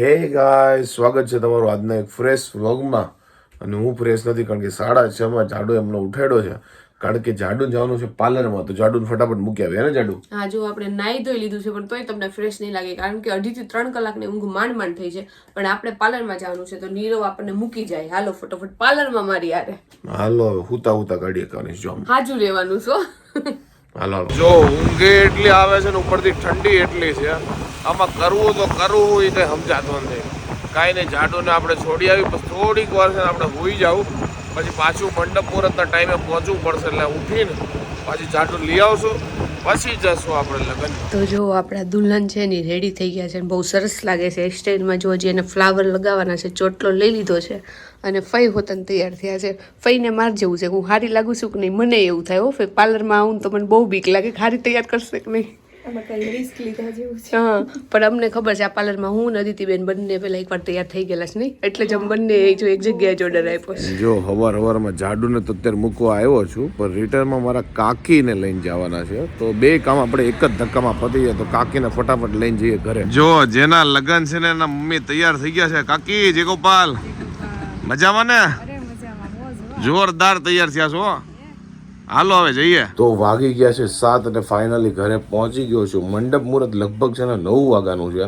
હે ગાય સ્વાગત છે તમારું આજના એક ફ્રેશ વ્લોગમાં અને હું ફ્રેશ નથી કારણ કે સાડા છ માં જાડુ એમનો ઉઠાડ્યો છે. કારણ કે જાડુ જવાનું છે પાર્લરમાં તો જાડુ ફટાફટ મૂકી આવ્યા ને જાડુ? હા જો આપણે નાઈ ધોઈ લીધું છે પણ તોય તમને ફ્રેશ નહીં લાગે કારણ કે અઢી થી ત્રણ કલાકની ઊંઘ માંડ માંડ થઈ છે. પણ આપણે પાર્લરમાં જવાનું છે તો નીરવ આપણને મૂકી જાય. હાલો ફટાફટ પાર્લરમાં મારી યારે હાલો હુતા હુતા કાઢીએ કરીશ જો હાજુ રહેવાનું છો. હાલો. જો ઊંઘે એટલી આવે છે ને ઉપરથી ઠંડી એટલી છે આમાં કરવું તો કરવું એ કઈ સમજાતું નથી. કાંઈ નહીં જાડુને આપણે છોડી આવી પછી થોડીક વાર છે આપણે હોઈ જાવ પછી પાછું મંડપ મુહૂર્તના ટાઈમે પહોંચવું પડશે એટલે ઉઠીને પાછી જાડુ લઈ આવશું. પછી જશું આપણે લગ્ન. તો જો આપણા દુલ્હન છે ને રેડી થઈ ગયા છે બહુ સરસ લાગે છે. સ્ટેજમાં જો હજી એને ફ્લાવર લગાવવાના છે, ચોટલો લઈ લીધો છે અને ફઈ હોતન તૈયાર થયા છે. ફઈને માર જેવું છે. હું હારી લાગુ છું કે નહીં? મને એવું થાય હો, ફઈ પાર્લરમાં આવું તો મને બહુ બીક લાગે હારી તૈયાર કરશે કે નહીં? હા પણ અમને ખબર છે આ પાર્લરમાં હું ને બેન બંને પેલા એકવાર તૈયાર થઈ ગયેલા છે નહીં? એટલે જ અમે બંને જો એક જગ્યાએ જ ઓર્ડર આપ્યો છે. જો હવાર હવારમાં જાડુને તો અત્યારે મૂકવા આવ્યો છું પણ રિટર્નમાં મારા કાકીને લઈને જવાના છે. તો બે કામ આપણે એક જ ધક્કામાં પતી જાય તો કાકીને ફટાફટ લઈને જઈએ ઘરે. જો જેના લગન છે ને એના મમ્મી તૈયાર થઈ ગયા છે. કાકી જય ગોપાલ. મજામાં ને? જોરદાર તૈયાર થયા છો હાલો હવે જઈએ. તો વાગી ગયા છે સાત અને ફાઇનલી ઘરે પહોંચી ગયો છું. મંડપ મુહૂર્ત લગભગ છે ને નવ વાગ્યાનું છે.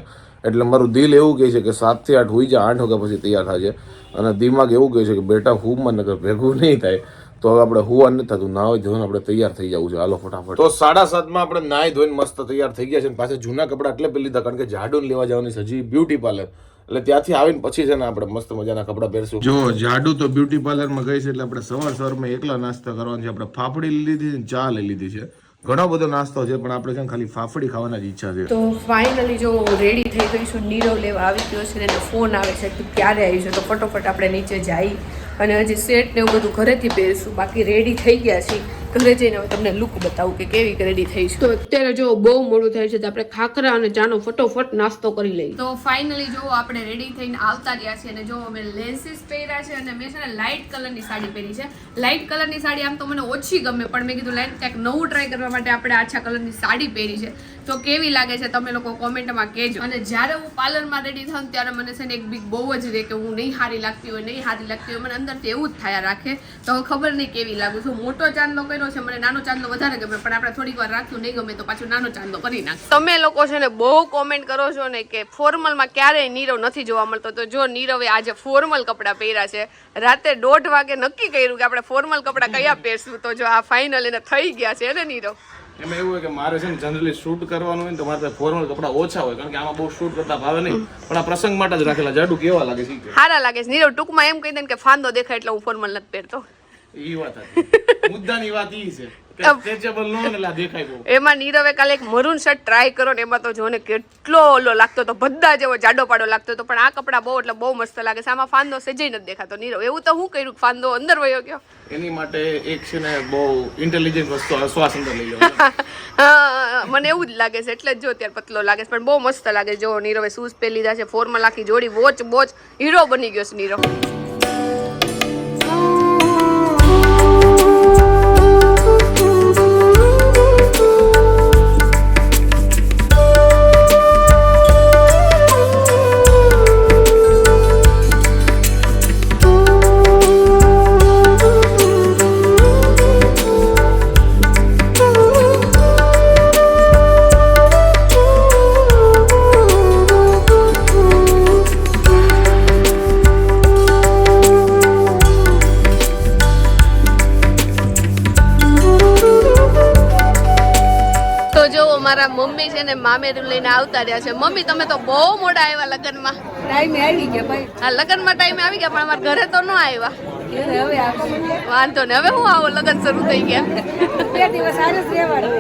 એટલે મારું દિલ એવું કહે છે કે સાતથી આઠ હોઈ જાય આઠ વાગ્યા પછી તૈયાર થાય છે અને દિમાગ એવું કહે છે કે બેટા હું મને નગર ભેગું નહીં થાય. તો હવે આપણે હુવા નથી થતું. નાહી ધોઈને આપણે તૈયાર થઈ જવું છે. હાલો ફટાફટ. તો સાડા સાતમાં આપણે નાહી ધોઈને મસ્ત તૈયાર થઈ ગયા છે અને પાછા જૂના કપડાં એટલે પહેલી લીધા. કારણ કે જાડુન લેવા જવાની સજી બ્યુટી પાર્લર એટલે ત્યાંથી આવીને પછી છે ને આપણે મસ્ત મજાના કપડાં પહેરશું. જો જાડુ તો બ્યુટી પાર્લરમાં ગઈ છે એટલે આપણે સવાર સવારમાં એકલા નાસ્તા કરવાનો છે. આપણે ફાફડી લીધી છે ચા લઈ લીધી છે. ઘણો બધો નાસ્તો છે પણ આપણે છે ને ખાલી ફાફડી ખાવાના જ ઈચ્છા છે. તો ફાઇનલી જો રેડી થઈ ગઈ છું નીરવ લેવા આવી ગયો છે ને એનો ફોન આવે છે તું ક્યારે આવી છે તો ફટોફટ આપણે નીચે જઈ અને હજી સેટ ને એવું બધું ઘરેથી પહેરશું. બાકી રેડી થઈ ગયા છીએ. ઘરે જઈને હવે તમને લુક બતાવું કે કેવી રેડી થઈ છે. તો અત્યારે જો બહુ મોડું થાય છે તો આપણે ખાખરા અને ચાનો ફટોફટ નાસ્તો કરી લઈએ. તો ફાઇનલી જો આપણે રેડી થઈને આવતા રહ્યા છીએ અને જો અમે લેન્સીસ પહેર્યા છે અને મેં છે ને લાઇટ કલરની સાડી પહેરી છે. લાઇટ કલરની સાડી આમ તો મને ઓછી ગમે પણ મેં કીધું લાઇટ ક્યાંક નવું ટ્રાય કરવા માટે આપણે આછા કલરની સાડી પહેરી છે. તો કેવી લાગે છે તમે લોકો કોમેન્ટમાં કહેજો. અને જ્યારે હું પાર્લરમાં રેડી થાઉં ત્યારે મને છે ને એક બીક બહુ જ રહે કે હું નહીં હારી લાગતી હોય નહીં હારી લાગતી હોય મને અંદરથી એવું જ થયા રાખે. તો ખબર નહીં કેવી લાગુ છું. મોટો ચાંદલો કર્યો છે મને નાનો ચાંદલો વધારે ગમે પણ આપણે થોડીક વાર રાખ્યું નહીં ગમે તો પાછું નાનો ચાંદલો કરી નાખ તમે લોકો છે ને બહુ કોમેન્ટ કરો છો ને કે ફોર્મલમાં ક્યારેય નીરવ નથી જોવા મળતો. તો જો નીરવે આજે ફોર્મલ કપડાં પહેર્યા છે રાતે દોઢ વાગે નક્કી કર્યું કે આપણે ફોર્મલ કપડાં કયા પહેરશું? તો જો આ ફાઇનલ એને થઈ ગયા છે ને નીરવ? એમાં એવું હોય કે મારે છે ને જનરલી શૂટ કરવાનું હોય ને તો મારે ફોર્મલ કપડાં ઓછા હોય કારણ કે આમાં બહુ શૂટ કરતા ભાવે નહીં. પણ આ પ્રસંગ માટે જ રાખેલા જાડુ કેવા લાગે છે સારા લાગે છે. નીરવ ટૂંકમાં એમ કહી દે કે ફાંદો દેખાય એટલે હું ફોર્મલ નથી પહેરતો. ઈ વાત હતી. મુદ્દાની વાત ઈ છે. એમાં નીરવે કાલે એક મરૂન શર્ટ ટ્રાય કરો ને એમાં તો જોને કેટલો ઓલો લાગતો હતો. બધા જેવો જાડો પાડો લાગતો હતો. પણ આ કપડાં બહુ એટલે બહુ મસ્ત લાગે છે. આમાં ફાંદો સેજે નથી દેખાતો. નીરવ એવું તો હું કર્યું? ફાંદો અંદર વયો ગયો? એની માટે એક છે ને બહુ ઇન્ટેલિજન્ટ વસ્તુ શ્વાસ અંદર લઈ લો મને એવું જ લાગે છે. એટલે જ જો ત્યારે પતલો લાગે છે. પણ બહુ મસ્ત લાગે જો નીરવે શૂઝ પહેરી લીધા છે. ફોર્મલ આખી જોડી વોચ બોચ હીરો બની ગયો છે નીરવ. મારા મમ્મી છે ને મામેરું લઈને આવતા રહ્યા છે. મમ્મી તમે તો બહુ મોડા આવ્યા લગ્નમાં. ટાઈમે આવી ગયા ભાઈ. હા લગ્નમાં ટાઈમે આવી ગયા પણ અમારા ઘરે તો ન આવ્યા. વાંધો ને હવે હું આવો લગ્ન શરૂ થઈ ગયા.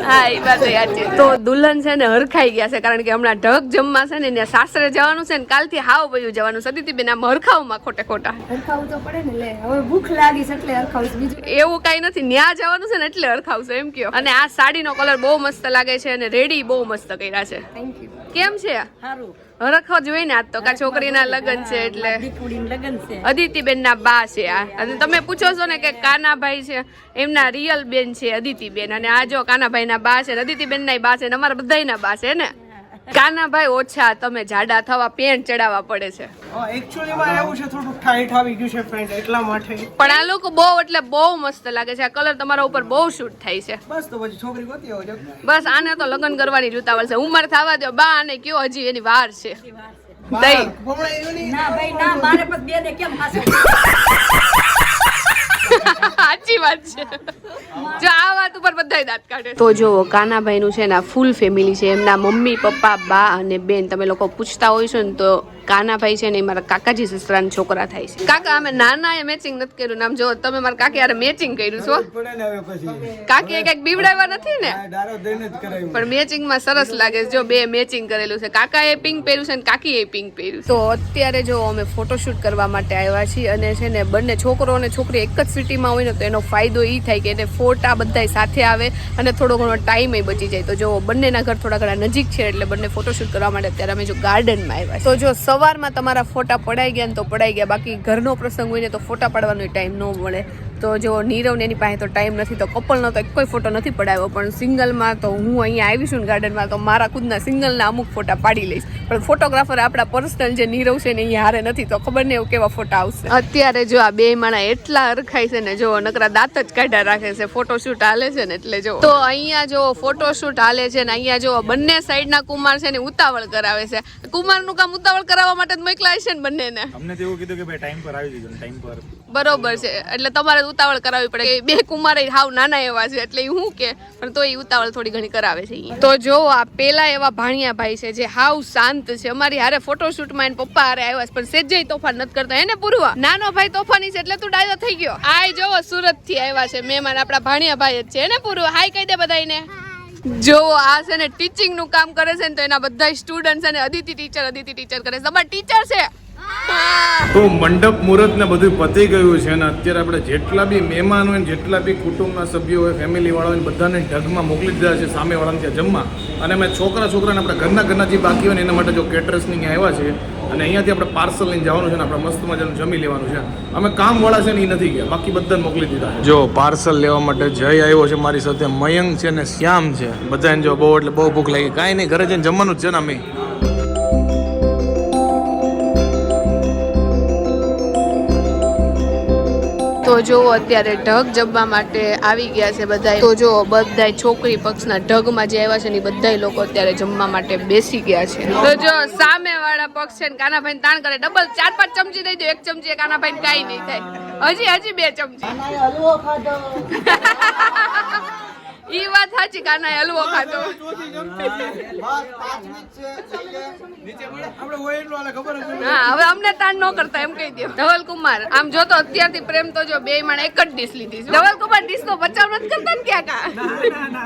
હા એ વાત યાદ છે તો દુલ્હન છે ને હરખાઈ ગયા છે કારણ કે હમણાં ઢગ જમવા છે ને ત્યાં સાસરે જવાનું છે ને કાલથી હાવ બયું જવાનું સદીતી બેન આમ હરખાવમાં ખોટે ખોટા. હરખાવું તો પડે ને લે હવે ભૂખ લાગી છે એટલે હરખાવું બીજું એવું કાઈ નથી. ન્યા જવાનું છે ને એટલે હરખાવશે એમ કયો. અને આ સાડીનો કલર બહુ મસ્ત લાગે છે અને રેડી બહુ મસ્ત કર્યા છે. થેન્ક યુ કેમ છે? સારું હરખવા જોઈએ ને આજ તો કા છોકરીના લગ્ન છે એટલે અદિતિબેન ના બા છે આ. અને તમે પૂછો છો ને કે કાનાભાઈ છે એમના રિયલ બેન છે અદિતિબેન. અને આ જો કાનાભાઈ ના બા છે અદિતિબેન ના બા છે અમારા બધાય ના બા છે ને? કાનાભાઈ ઓછા તમે જાડા થવા પેન્ટ ચડાવવા પડે છે. એકચ્યુઅલી માં એવું છે થોડું ટાઈટ આવી ગયું છે પેન્ટ એટલા માટે. પણ આ લોકો બહુ એટલે બહુ મસ્ત લાગે છે. આ કલર તમારા ઉપર બહુ શૂટ થાય છે. બસ તો પછી છોકરી ગોતી આવજો બસ આને તો લગ્ન કરવાની જ ઉતાવળ છે. ઉંમર થવા દો બા અને કયો હજી એની વાર છે. ના ભાઈ ના મારે પણ બે ને કેમ પાસે સાચી વાત છે. જો આ વાત ઉપર બધાય દાંત કાઢે તો જો કાનાભાઈ નું છે ને ફૂલ ફેમિલી છે. એમના મમ્મી પપ્પા બા અને બેન તમે લોકો પૂછતા હોય છો ને તો કાનાભાઈ છે ને એ મારા કાકાજી સસરાના છોકરા થાય છે. કાકા અમે નાના એ મેચિંગ નથી કર્યું. નામ જો તમે મારા કાકી આરે મેચિંગ કર્યું છો. પડે ને હવે કાકી એ કંઈક બીવડાવ્યા નથી ને? ડારો દઈને જ કરાવ્યું. પણ મેચિંગમાં સરસ લાગે છે. જો બે મેચિંગ કરેલું છે. કાકા એ પિંક પહેર્યું છે ને કાકી એ પિંક પહેર્યું તો અત્યારે જો અમે ફોટોશૂટ કરવા માટે આવ્યા છીએ અને છે ને બંને છોકરો અને છોકરી એક જ સિટીમાં હોય ને તો એનો ફાયદો એ થાય કે એને ફોટા બધા સાથે આવે અને થોડો ઘણો ટાઈમ બચી જાય. તો જો બંનેના ઘર થોડા ઘણા નજીક છે એટલે બંને ફોટોશૂટ કરવા માટે અત્યારે અમે જો ગાર્ડનમાં આવ્યા તો જો સવારમાં તમારા ફોટા પડાઈ ગયા ને તો પડાઈ ગયા. બાકી ઘરનો પ્રસંગ હોય ને તો ફોટા પાડવાનો ટાઈમ ન મળે. તો જો નીરવને એની પાસે તો ટાઈમ નથી તો કપલનો તો કોઈ ફોટો નથી પડાવ્યો. પણ સિંગલમાં તો હું અહીંયા આવી છું ને ગાર્ડનમાં તો મારા ખુદના સિંગલના અમુક ફોટા પાડી લઈશ. પણ ફોટોગ્રાફર આપણા પર્સનલ જે નીરવ છે ને અહીંયા હારે નથી તો ખબર નહીં કેવા ફોટા આવશે. અત્યારે જો આ બે માણા એટલા અરખાય છે ને જો નકરા દાંત જ કાઢ્યા રાખે છે ફોટોશૂટ હાલે છે ને એટલે જો. તો અહીંયા જો ફોટોશૂટ હાલે છે ને અહીંયા જો બંને સાઈડના કુમાર છે ને ઉતાવળ કરાવે છે. કુમારનું કામ ઉતાવળ કરાવવા માટે જ મોકલાય છે ને બંનેને. અમને તો એવું કીધું કે ભાઈ ટાઈમ પર આવી જજો ટાઈમ પર. બરોબર છે. એટલે તમારે ઉતાવળ કરાવવી પડે બે કુમાર હાવ નાના એવા છે એટલે હું કે? પણ તો એ ઉતાવળ થોડી ઘણી કરાવે છે તો જો આ પેલા એવા ભાણિયા ભાઈ છે જે હાવ શાંત છે. અમારી હારે ફોટોશૂટમાં એને પપ્પા હારે આવ્યા છે, પણ સેજે તોફાન નથી કરતા. એને પૂરવા. નાનો ભાઈ તોફાની છે એટલે તું ડાયો થઈ ગયો. આય જોવો સુરતથી આવ્યા છે મહેમાન આપણા ભાણિયા ભાઈ જ છે. એને પૂરવા. હાય કહી દે બધાને જો આ છે ને ટીચિંગનું કામ કરે છે ને તો એના બધા સ્ટુડન્ટ છે ને અદિતિ ટીચર અદિતિ ટીચર કરે છે. તમારા ટીચર છે? તો મંડપ મુહૂર્ત ને બધું પતી ગયું છે અને અત્યારે આપણે જેટલા બી મહેમાન હોય જેટલા બી કુટુંબના સભ્યો હોય ફેમિલી વાળા હોય બધાને ઢગમાં મોકલી દીધા છે સામે વાળાને ત્યાં જમવા. અને અમે છોકરા છોકરાને આપણા ઘરના ઘરના જે બાકી હોય ને, એના માટે જો કેટરસની અહીંયા આવ્યા છે, અને અહીંયાથી આપણે પાર્સલ લઈને જવાનું છે ને આપણે મસ્ત મજાનું જમી લેવાનું છે. અમે કામવાળા છે ને એ નથી ગયા. બાકી બધાને મોકલી દીધા જો પાર્સલ લેવા માટે જય આવ્યો છે મારી સાથે. મયંક છે ને, શ્યામ છે. બધાને જો બહુ એટલે બહુ ભૂખ લાગી. કાંઈ નહીં, ઘરે જઈને જમવાનું જ છે ને અમે. તો જો અત્યારે ઢગ જમવા માટે આવી ગયા છે બધા તો જો બધા છોકરી પક્ષના ઢગમાં જે આવ્યા છે ને બધા લોકો અત્યારે જમવા માટે બેસી ગયા છે. તો જો સામે વાળા પક્ષ છે ને કાનાભાઈ તાણ કરે. ડબલ ચાર પાંચ ચમચી દઈ દો. એક ચમચી કાનાભાઈ કઈ નહીં થાય. હજી હજી બે ચમચી. ઈ વાત સાચી કાના હલવો નથી. હા હવે અમને તાણ ન કરતા એમ કહી દે. ધવલ કુમાર આમ જો તો અત્યારથી પ્રેમ તો જો બે માણ એક જ ડીશ લીધી છે. ધવલ કુમાર ડીશ નો બચાવ નથી કરતા ને ક્યાં કા?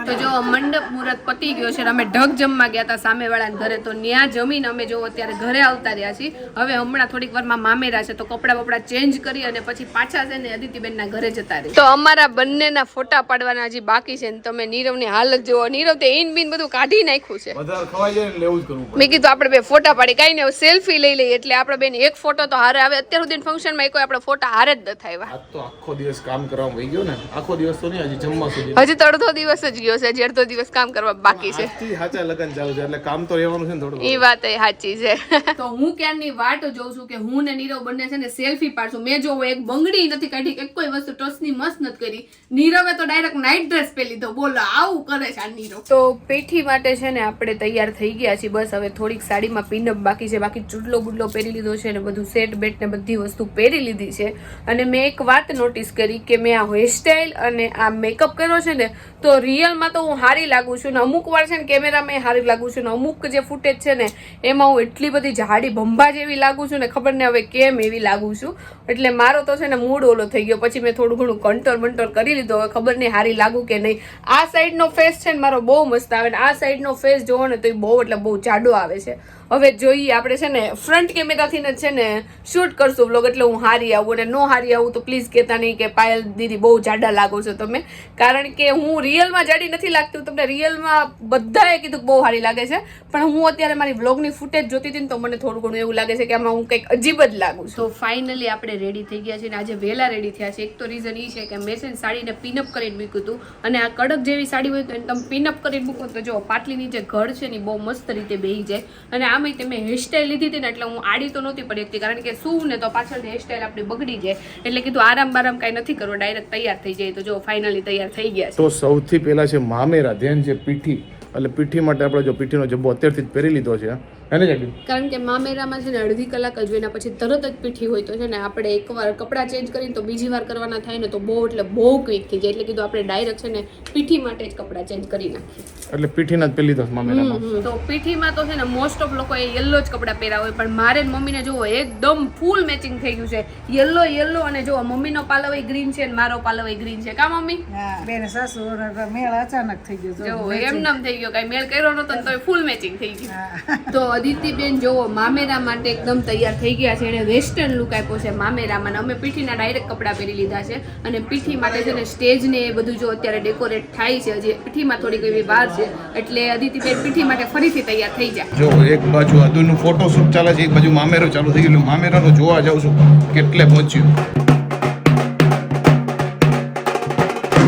તો જો મંડપ મુહૂર્ત પતી ગયો છે અમે ઢગ જમવા ગયા હતા સામે વાળાના ઘરે તો ન્યા જમીને અમે જો અત્યારે ઘરે આવતા રહ્યા છીએ. હવે હમણાં થોડીક વારમાં મામેરા છે તો કપડા બપડા ચેન્જ કરી અને પછી પાછા છે ને અદિતિબેનના ઘરે જતા રહી તો અમારા બંનેના ફોટા પાડવાના હજી બાકી છે ને તમે નીરવની હાલત જુઓ નીરવ તે ઈન બીન બધું કાઢી નાખ્યું છે. વધારે ખવાઈ જાય ને લેવું જ કરવું પડે. મેં કીધું આપણે બે ફોટા પાડી. કઈ નહીં સેલ્ફી લઈ લઈએ. એટલે આપણે બેન એક ફોટો તો હારે આવે. અત્યાર સુધી ફંક્શનમાં કોઈ આપણે ફોટા હારે જ નથી આવ્યા આજ તો આખો દિવસ કામ કરવા વહી ગયો ને. આખો દિવસ તો નહીં હજી જમવા સુધી. હજી તો અડધો દિવસ જ ગયો છે. હજી અડધો દિવસ કામ કરવા બાકી છે. સાચા લગન ચાલુ છે. એટલે કામ તો રહેવાનું છે ને થોડું એ વાત એ સાચી છે. તો હું ક્યારની વાટ જોઉં છું કે હું ને નીરવ બંને છે ને સેલ્ફી પાડશું. મેં જો એક બંગડી નથી કાઢી એક કોઈ વસ્તુ ટચની મસ્ત નથી કરી. નીરવે તો ડાયરેક્ટ નાઇટ ડ્રેસ પહેરી લીધો. બોલો, આવું કરે છે આ તો પેઠી માટે છે ને આપણે તૈયાર થઈ ગયા છીએ. બસ હવે થોડીક સાડીમાં પિનઅપ બાકી છે. બાકી ચૂડલો બુડલો પહેરી લીધો છે ને બધું સેટ બેટ ને બધી વસ્તુ પહેરી લીધી છે. અને મેં એક વાત નોટિસ કરી કે મેં આ હેરસ્ટાઈલ અને આ મેકઅપ કર્યો છે ને, તો રિયલમાં તો હું સારી લાગું છું ને અમુક વાર છે ને કેમેરામાં સારી લાગું છું ને અમુક જે ફૂટેજ છે ને, એમાં હું એટલી બધી જાડી ભંભા જેવી લાગું છું ને, ખબર ને હવે કેમ એવી લાગુ છું. એટલે મારો તો છે ને મૂડ ઓલો થઈ ગયો. પછી મેં થોડું ઘણું કંટ્રોલ બંટ્રોલ કરી લીધો. હવે ખબર નહીં હારી લાગુ કે નહીં. આ સાઈડનો ફેસ છે ને મારો બહુ મસ્ત આવે ને આ સાઈડનો ફેસ જોવો ને તો એ બહુ એટલે બહુ જાડો આવે છે. હવે જોઈએ, આપણે છે ને ફ્રન્ટ કેમેરાથી ને છે ને શૂટ કરશું વ્લોગ એટલે હું હારી આવું અને નો હારી આવું તો પ્લીઝ કહેતા નહીં કે પાયલ દીદી બહુ જાડા લાગો છો તમે. કારણ કે હું રિયલમાં જાડી નથી લાગતી તમને રિયલમાં બધાએ કીધું બહુ સારી લાગે છે. પણ હું અત્યારે મારી વ્લોગની ફૂટેજ જોતી હતી ને તો મને થોડું ઘણું એવું લાગે છે કે આમાં હું કંઈક અજીબ જ લાગું છું. તો ફાઇનલી આપણે રેડી થઈ ગયા છે અને આજે વહેલા રેડી થયા છે એક તો રીઝન એ છે કે મેં સાડીને પિનઅપ કરીને મૂક્યું હતું અને આ કડક જેવી સાડી હોય તો એને તમે પિનઅપ કરીને મૂકો તો જો પાટલીની જે ઘર છે ને બહુ મસ્ત રીતે બેહી જાય. અને આમાંય તમે હેરસ્ટાઈલ લીધી હતી ને એટલે હું આડી તો નહોતી પડી હતી કારણ કે શું ને તો પાછળથી હેરસ્ટાઈલ આપણી બગડી જાય. એટલે કીધું આરામ બારામ કાંઈ નથી કરવો ડાયરેક્ટ તૈયાર થઈ જાય. તો જો ફાઇનલી તૈયાર થઈ ગયા તો સૌથી પહેલાં છે મામેરા, ધ્યાન છે પીઠી. એટલે પીઠી માટે આપણે જો પીઠીનો જબ્બો અત્યારથી જ પહેરી લીધો છે કારણ કે મામેરામાં છે ને અડધી કલાક જ હોય એના પછી તરત જ પીઠી હોય તો છે ને આપણે એકવાર કપડાં ચેન્જ કરીને તો બીજી વાર કરવાના થાય ને તો બહુ એટલે બહુ ક્વિક થઈ જાય. એટલે કીધું આપણે ડાયરેક્ટ છે ને પીઠી માટે જ કપડાં ચેન્જ કરી નાખીએ. એટલે પીઠીના જ પહેરી લીધો મામેરામાં તો પીઠીમાં તો છે ને મોસ્ટ ઓફ લોકો એ યલો જ કપડાં પહેર્યા હોય પણ મારે ને મમ્મીને જુઓ એકદમ ફૂલ મેચિંગ થઈ ગયું છે. યલો યલો અને જુઓ મમ્મીનો પાલવ ગ્રીન છે અને મારો પાલવ ગ્રીન છે. કા મમ્મી? હા બેન સાસુ મેળ અચાનક થઈ ગયો જો એમ નામ થઈ ગયો. કઈ મેળ કર્યો નતો તો ફૂલ મેચિંગ થઈ ગયું. તો અદિતિબેન જોવો, મામેરા માટે એકદમ તૈયાર થઈ ગયા છે. એને વેસ્ટર્ન લુક આપ્યો છે મામેરામાં અમે પીઠીના ડાયરેક્ટ કપડાં પહેરી લીધા છે. અને પીઠી માટે છે ને સ્ટેજ ને એ બધું જો અત્યારે ડેકોરેટ થાય છે, હજી પીઠીમાં થોડીક એવી વાર છે. એટલે અદિતિબેન પીઠી માટે ફરીથી તૈયાર થઈ જાય જો એક બાજુ અદુનું ફોટોશૂટ ચાલે છે, એક બાજુ મામેરો ચાલુ થઈ ગયેલું મામેરાનો જોવા જાઉં છું, કેટલે પહોંચ્યું.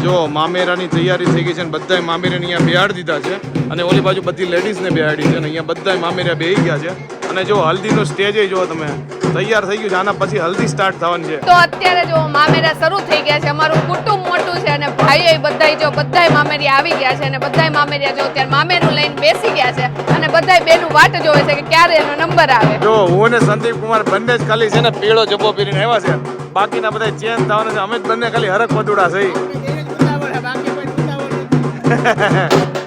જો મામેરાની તૈયારી થઈ ગઈ છે અને બધાય મામેરાને અહીંયા બેહાડી દીધા છે. અને ઓલી બાજુ બધી લેડીઝને બેહાડી છે અને અહીંયા બધાય મામેરા બેહી ગયા છે. અને જો હલ્દીનો સ્ટેજ જો તમે તૈયાર થઈ ગયું છે. આના પછી હલ્દી સ્ટાર્ટ થવાની છે. તો અત્યારે જો મામેરા શરૂ થઈ ગયા છે. અમારું કુટુંબ મોટું છે અને ભાઈઓ બધાય જો બધાય મામેરી આવી ગયા છે અને બધાય મામેરિયા જો અત્યારે મામેરું લઈને બેસી ગયા છે અને બધાય બેનું વાટ જોવે છે કે ક્યારે એનો નંબર આવે. જો હું ને સંદીપ કુમાર બંને જ ખાલી છે ને પીળો જબ્બો પહેરીને આવ્યા છે. બાકીના બધા ચેન્જ થવાના છે. અમે જ બંને ખાલી હરક પતુડા છે. તો મામેરા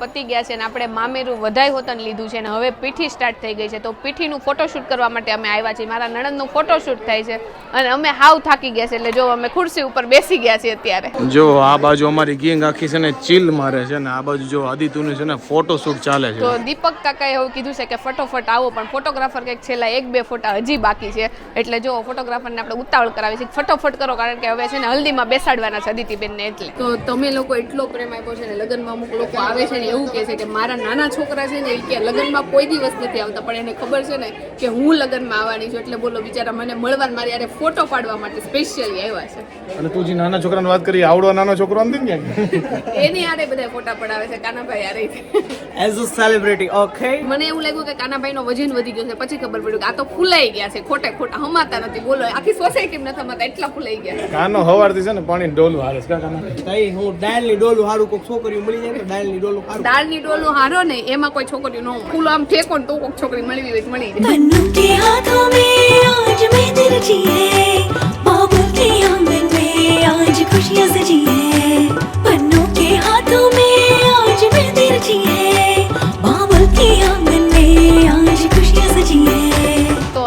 પતી ગયા છે અને આપણે મામેરું વધાય હોતન લીધું છે અને હવે પીઠી સ્ટાર્ટ થઈ ગઈ છે. તો પીઠીનું ફોટોશૂટ કરવા માટે અમે આવ્યા છીએ. મારા નણંદનું ફોટોશૂટ થાય છે અને અમે હાવ થાકી ગયા છે એટલે જો અમે ખુરશી ઉપર બેસી ગયા છીએ અત્યારે. જો આ બાજુ અમારી ગેંગ આખી છે ને ચીલ મારે છે ને આ બાજુ જો આદિત્યનું છે ને ફોટોશૂટ ચાલે તો છે દીપક કાકાએ એવું કીધું છે કે ફટોફટ આવો પણ ફોટોગ્રાફર કંઈક છેલ્લા એક બે ફોટા હજી બાકી છે. એટલે જો ફોટોગ્રાફરને આપણે ઉતાવળ કરાવી છે. ફટોફટ કરો કારણ કે હવે છે ને હલ્દીમાં બેસાડવાના છે અદિતિબેનને એટલે. તો તમે લોકો એટલો પ્રેમ આપ્યો છે ને લગ્નમાં અમુક લોકો આવે છે ને એવું કહે છે કે મારા નાના છોકરા છે ને એ કે લગ્નમાં કોઈ દિવસ નથી આવતા પણ એને ખબર છે ને કે હું લગ્નમાં આવવાની છું. એટલે બોલો બિચારા મને મળવા મારી યારે ફોટો પાડવા માટે સ્પેશિયલી આવ્યા છે. અને તું જે નાના છોકરાની વાત કરી આવડો નાનો છોકરો આમ ને એની યારે બધા ફોટા પડાવે છે કાનાભાઈ યારે એઝ અ સેલિબ્રિટી ઓકે મને એવું લાગ્યું કે કાનાભાઈનો વજન વધી ગયો છે પછી ખબર પડ્યું કે આ તો ફૂલાઈ ગયા છે ખોટે ખોટા હમાતા નથી. બોલો આખી સોસાયટી નથી હમાતા એટલા ફૂલાઈ ગયા છે. કાનો હવારથી છે ને પાણી ડોલું હારે છે કાના તઈ હું ડાયલની ડોલું હારું કોક છોકરીઓ મળી જાય તો ડાયલની ડોલું દાળની ડોલું હારો ને એમાં કોઈ છોકરી ન હોય. ફૂલો આમ ફેંકો ને તો કોઈક છોકરી મળી હોય તો મળી જાય पन्नों के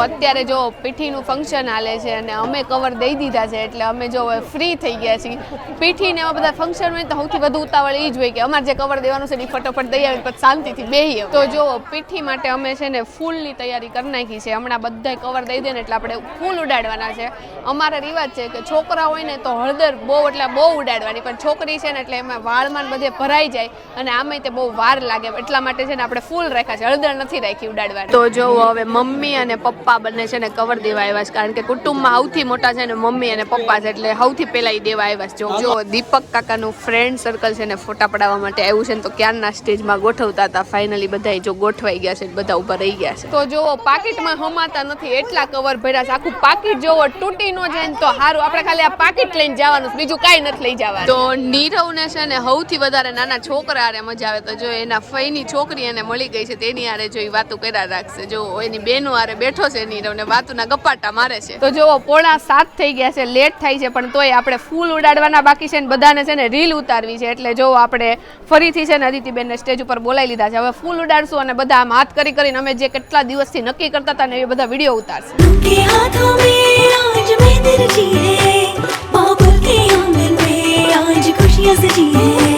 અત્યારે જો પીઠીનું ફંક્શન હાલે છે અને અમે કવર દઈ દીધા છે એટલે અમે જો ફ્રી થઈ ગયા છીએ. પીઠી ને એવા બધા ફંક્શન હોય તો સૌથી વધુ ઉતાવળ એ જ હોય કે અમારે જે કવર દેવાનું છે એ ફટોફટ દઈ આવે પછી શાંતિથી બેહીએ. તો જો પીઠી માટે અમે છે ને ફૂલની તૈયારી કરી નાખી છે. હમણાં બધા કવર દઈ દે ને એટલે આપણે ફૂલ ઉડાડવાના છે. અમારા રિવાજ છે કે છોકરા હોય ને તો હળદર બહુ એટલે બહુ ઉડાડવાની, પણ છોકરી છે ને એટલે એમાં વાળમાં બધે ભરાઈ જાય અને આમાં તે બહુ વાર લાગે. એટલા માટે છે ને આપણે ફૂલ રાખ્યા છે. હળદર નથી રાખી ઉડાડવાની. તો જો હવે મમ્મી અને પપ્પા બંને છે ને કવર દેવા આવ્યા છે. કારણ કે કુટુંબમાં સૌથી મોટા છે ને મમ્મી અને પપ્પા છે, એટલે સૌથી પહેલા એ દેવા આવ્યા છે. જો દીપક કાકાનું ફ્રેન્ડ સર્કલ છે ને ફોટા પડાવવા માટે આવ્યું છે ને, તો ક્યારના સ્ટેજમાં ગોઠવતા હતા? ફાઇનલી બધા જો ગોઠવાઈ ગયા છે બધા ઊભા રહી ગયા છે. તો જો, પાકીટમાં હમાતા નથી, એટલા કવર ભર્યા છે. આખું પાકીટ જોવો તૂટી ન જાય તો સારું આપણે ખાલી આ પાકીટ લઈને જવાનું બીજું કાંઈ નથી લઈ જવાનું. તો નીરવને છે ને સૌથી વધારે નાના છોકરા આરે મજા આવે. તો જો એના ફઈની છોકરી એને મળી ગઈ છે, તેની આરે જો એ વાતો કર્યા રાખશે. જો એની બેનો આરે બેઠો છે નીરવ ને વાતુના ગપાટા મારે છે તો જો પોણા સાત થઈ ગયા છે લેટ થાય છે પણ તોય આપણે ફૂલ ઉડાડવાના બાકી છે ને બધાને છે ને રીલ ઉતારવી છે એટલે જો આપણે ફરીથી છે ને અદિતિબેનને સ્ટેજ ઉપર બોલાવી લીધા છે હવે ફૂલ ઉડાડશું અને બધા આમ હાથ કરી કરીને અમે જે કેટલા દિવસથી નક્કી કરતા હતા ને એ બધા વિડીયો ઉતારશે के हाथों में आज मैं दिल जिए बाबुल के आंगन में आज खुशियां सजिए पन्नों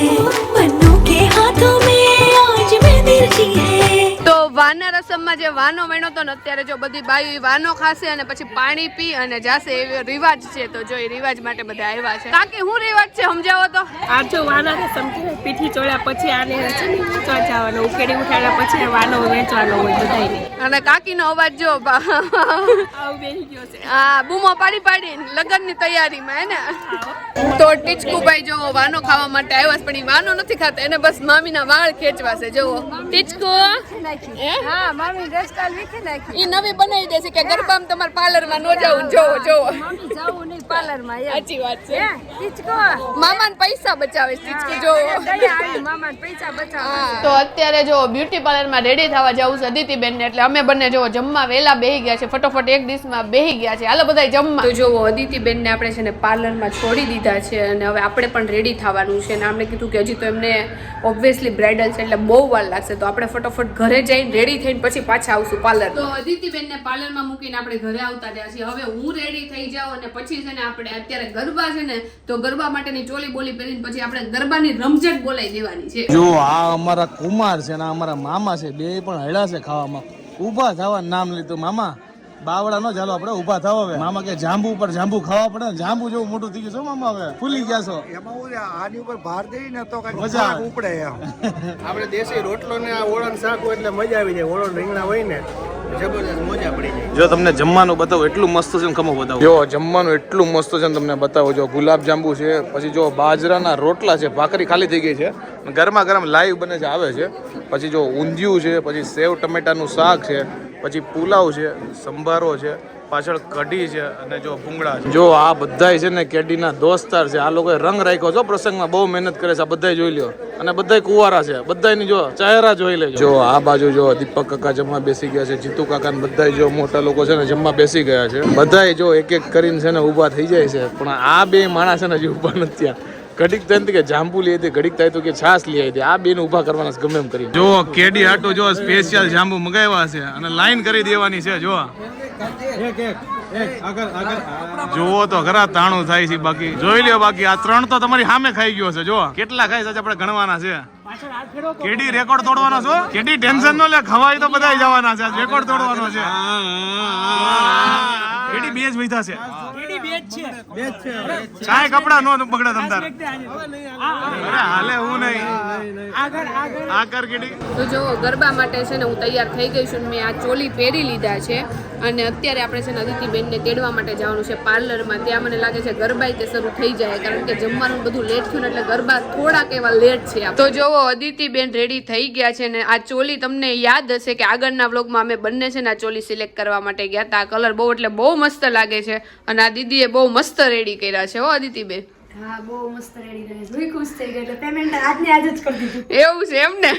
તો વાના રસમમાં જે વાનો વણ્યો તો ને અત્યારે જો બધી બાયું વાનો ખાશે અને પછી પાણી પી અને જાશે એવો રિવાજ છે તો જો એ રિવાજ માટે બધા આવ્યા છે. કાકી હું રિવાજ છે સમજાવો તો? આ જો વાના ને સમજી પીઠી ચોળ્યા પછી આને છે ને વેચવા જવાનું ઉકેડી ઉઠાડ્યા પછી વાનો વેચવાનો હોય બધાયને. અને કાકીનો અવાજ જો બા- ગયો છે. આ બૂમો પાડી પાડી લગ્નની તૈયારીમાં હે ને? તો ટીચકુભાઈ જો વાનો ખાવા માટે આવ્યા છે પણ એ વાનો નથી ખાતા એને બસ મામીના વાળ ખેંચવા છે જો ટીચકુ હે? હા મમ્મી ગઈકાલ વીખી નાખી. ઈ નવી બનાવી દેશે કે ગરબામાં તમારા પાર્લરમાં ન જાવું જો જો મમ્મી જાવું નહીં પાર્લરમાં એમ. સાચી વાત છે. ટીચકો. મામાને પૈસા બચાવે છે જો ગયા પૈસા બચાવે તો અત્યારે જો બ્યુટી પાર્લરમાં રેડી થવા જવું છે અદિતિબેન ને એટલે અમે બંને જો જમવા વેલા બેહી ગયા છે ફટોફટ એક ડિશમાં બેહી ગયા છે. હાલો બધા જમવા. તો જો અદિતિબેન ને આપણે છે ને પાર્લરમાં છોડી દીધા છે અને હવે આપણે પણ રેડી થવાનું છે. અને આપણે કીધું કે હજી તો એમને ઓબ્વિયસલી બ્રાઇડલ છે એટલે બહુ વાર લાગશે. તો આપણે ફટોફટ ઘરે જઈને રેડી થઈને પછી પાછા આવશું પાર્લર તો અદિતિબેનને પાર્લરમાં મૂકીને આપણે ઘરે આવતા રહ્યા છીએ. હવે હું રેડી થઈ જાઉં અને પછી છે ને આપણે અત્યારે ગરબા છે ને તો ગરબા માટેની ચોલી બોલી પહેરીને પછી આપણે ગરબાની રમઝટ બોલાવી દેવાની છે. જો આ અમારા કુમાર છે ને અમારા મામા છે બે પણ હળ્યા છે ખાવામાં. ઊભા થવા નામ લીધું. મામા બાવડા નો ચાલો આપણે ઊભા થાવ હવે. મામા કે જાંબુ ઉપર જાંબુ ખાવા પડે ને જાંબુ જેવું મોટું થઈ ગયું છો મામા હવે. ફૂલી ગયા છો. એમાં હું આની ઉપર ભાર દઈ ને તો કઈ મજા ઉપડે આપણે દેશી રોટલો ને આ ઓળણ શાક હોય એટલે મજા આવી જાય. ઓળણ રીંગણા હોય ને જબરદસ્ત મજા પડી જાય. જો તમને જમવાનું બતાવો એટલું મસ્ત છે ને ખમો બતાવો. જો જમવાનું એટલું મસ્ત છે ને તમને બતાવો. જો ગુલાબ જાંબુ છે પછી જો બાજરાના રોટલા છે ભાખરી ખાલી થઈ ગઈ છે. ગરમા ગરમ લાઈવ બને છે, આવે છે. પછી જો ઊંધિયું છે, પછી સેવ ટમેટાનું શાક છે, પછી પુલાવ છે, સંભારો છે, પાછળ કઢી છે અને જો ભૂંગળા છે. જો આ બધાય છે ને કેડીના દોસ્તાર છે, આ લોકોએ રંગ રાખ્યો છો પ્રસંગમાં, બહુ મહેનત કરે છે, આ બધાય જોઈ લ્યો. અને બધાય કુવારા છે, બધાયની જો ચહેરા જોઈ લેજો. જો આ બાજુ જો દીપક કાકા જમવા બેસી ગયા છે, જીતુ કાકા ને બધાય જો મોટા લોકો છે ને જમવા બેસી ગયા છે. બધાય જો એક એક કરીને છે ને ઊભા થઈ જાય છે, પણ આ બે માણસ છે ને હજી ઊભા નથી થયા. ઘડીક થાય કે જાંબુ લઈ હતી ઘડીક થાય તો કે છાસ લઈ આવી આ બેન ઊભા કરવાના ગમે એમ કરી જો કેડી હાટો જો સ્પેશિયલ જાંબુ મગાવ્યા છે અને લાઈન કરી દેવાની છે જો જોવો તો ખરા તાણું થાય છે બાકી. જોઈ લ્યો બાકી આ ત્રણ તો તમારી સામે ખાઈ ગયો છે જો કેટલા ખાઈ છે આપણે ગણવાના છે. કેડી રેકોર્ડ તોડવાનો છો? કેડી ટેન્શન નો લે ખવાય તો બધા જવાના છે. રેકોર્ડ તોડવાનો છે. કેડી બે જ વૈધા છે. ચાય કપડા નો બગડે તમતાર હાલે હું નહીં. આ કર તો જો ગરબા માટે છે ને હું તૈયાર થઈ ગઈ છું ને મેં આ ચોલી પહેરી લીધા છે. અને અત્યારે આપણે છે ને અદિતિબેનને તેડવા માટે જવાનું છે પાર્લરમાં. ત્યાં મને લાગે છે ગરબા તે શરૂ થઈ જાય કારણ કે જમવાનું બધું લેટ થયું ને એટલે ગરબા થોડાક એવા લેટ છે તો જોવો અદિતિબેન રેડી થઈ ગયા છે ને આ ચોલી તમને યાદ હશે કે આગળના વ્લોગમાં અમે બંને છે ને આ ચોલી સિલેક્ટ કરવા માટે ગયા હતા આ કલર બહુ એટલે બહુ મસ્ત લાગે છે. અને આ દીદીએ બહુ મસ્ત રેડી કર્યા છે હો અદિતિબેન હા બહુ મસ્ત રેડી રહે ખુશ થઈ ગઈ એટલે પેમેન્ટ આજને આજ જ કરી દીધું. એવું છે એમ ને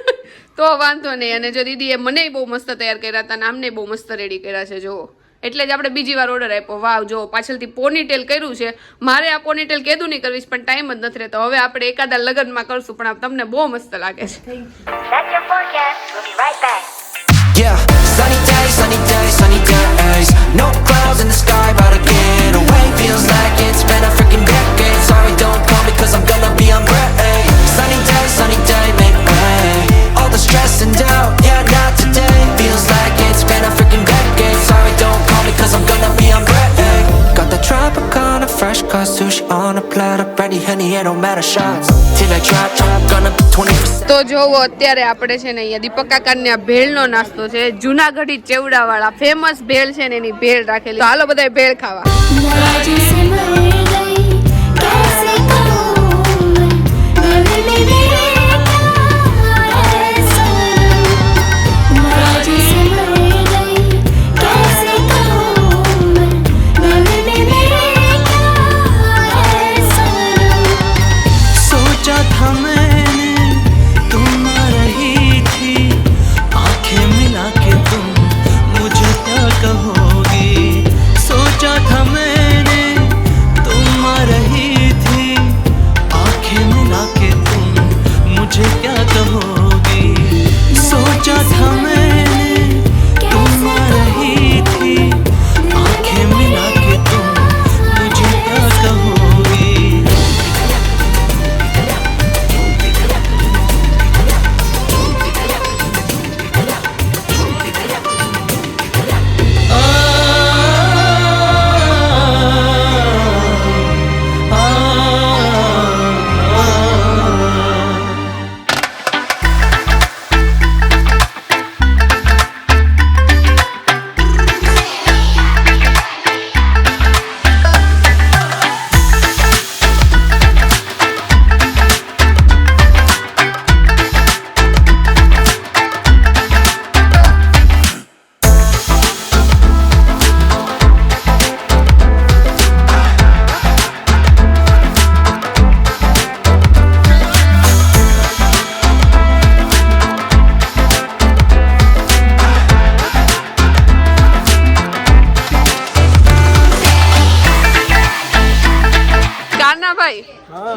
તો વાંધો નહીં. અને જો દીદીએ મને બહુ મસ્ત તૈયાર કર્યા હતા અને આમને બહુ મસ્ત રેડી કર્યા છે જો એટલે જ આપણે બીજી વાર ઓર્ડર આપ્યો. વાવ જો પાછળથી પોનીટેલ કર્યું છે. મારે આ પોનીટેલ કેદું નહીં કરવીશ પણ ટાઈમ જ નથી રહેતો. હવે આપણે એકાદા લગ્નમાં કરશું પણ તમને બહુ મસ્ત લાગે છે. and doubt, yeah, not today. Feels like it's been a freaking decade. Sorry, don't call me cause I'm gonna be on break. Got the Tropicana fresh cut sushi on a platter. Brandy, honey, it don't matter shots. Till I drop, drop, gonna be 20%. તો જોવો અત્યારે આપણે છે ને અહીંયા દીપક કાકાને આ ભેળનો નાસ્તો છે જુનાગઢી ચેવડા વાળા ફેમસ ભેળ છે ને એની ભેળ રાખેલી તો હાલો બધા ભેળ ખાવા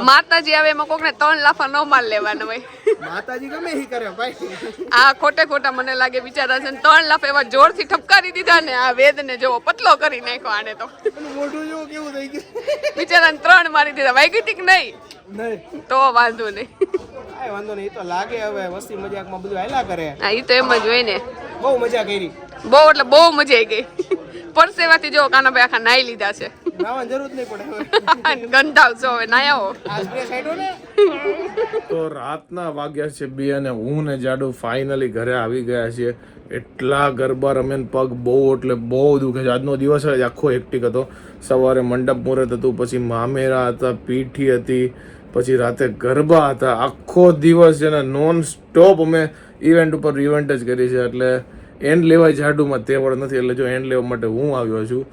માતાજી આવે એમાં કોકને ત્રણ લાફા ન માર લેવાના ભાઈ માતાજી ગમે હી કરે ભાઈ. આ ખોટે ખોટા મને લાગે બિચારા છે ત્રણ લાફ એવા જોરથી ઠપકારી દીધા ને આ વેદને જોવો પતલો કરી નાખ્યો આને તો. મોઢું જો કેવું થઈ ગયું? બિચારાને ત્રણ મારી દીધા. વૈગતિક કે નહીં. નહીં. તો વાંધો નહીં. કાંઈ વાંધો નહીં તો લાગે હવે વસ્તી મજાકમાં બધું હાલા કરે. હા એ તો એમ જ હોય ને. બહુ મજા કરી. બહુ એટલે બહુ મજા આવી ગઈ. પરસેવાથી જો કાનાભાઈ આખા નાઈ લીધા છે. નાવાની જરૂર નહીં પડે હવે. ગંધાવશો હવે નાયા હો તો રાતના વાગ્યા છે બે અને હું ને જાડુ ફાઇનલી ઘરે આવી ગયા છીએ. એટલા ગરબા રમે પગ બહુ એટલે બહુ દુખે છે. આજનો દિવસ જ આખો હેક્ટિક હતો. સવારે મંડપ મુહૂર્ત હતું પછી મામેરા હતા પીઠી હતી પછી રાતે ગરબા હતા. આખો દિવસ છે ને નોન સ્ટોપ અમે ઇવેન્ટ ઉપર ઇવેન્ટ જ કરી છે. એટલે એન્ડ લેવાય જાડુમાં તે વળ નથી. એટલે જો એન્ડ લેવા માટે હું આવ્યો છું,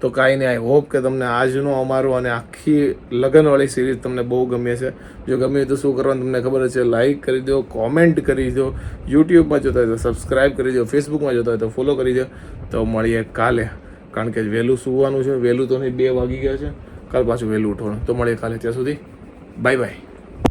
તો કાંઈ નહીં આઈ હોપ કે તમને આજનો અમારો અને આખી લગ્નવાળી સિરીઝ તમને બહુ ગમે છે જો ગમે તો શું કરવાનું તમને ખબર છે લાઇક કરી દો કોમેન્ટ કરી દો યુટ્યુબમાં જોતા હોય તો સબસ્ક્રાઈબ કરી દો ફેસબુકમાં જોતા હોય તો ફોલો કરી દો. તો મળીએ કાલે, કારણ કે વહેલું સુવાનું છે. વહેલું તો નહીં, બે વાગી ગયા છે. કાલ પાછું વહેલું ઉઠવાનું. તો મળીએ કાલે ત્યાં સુધી. Bye bye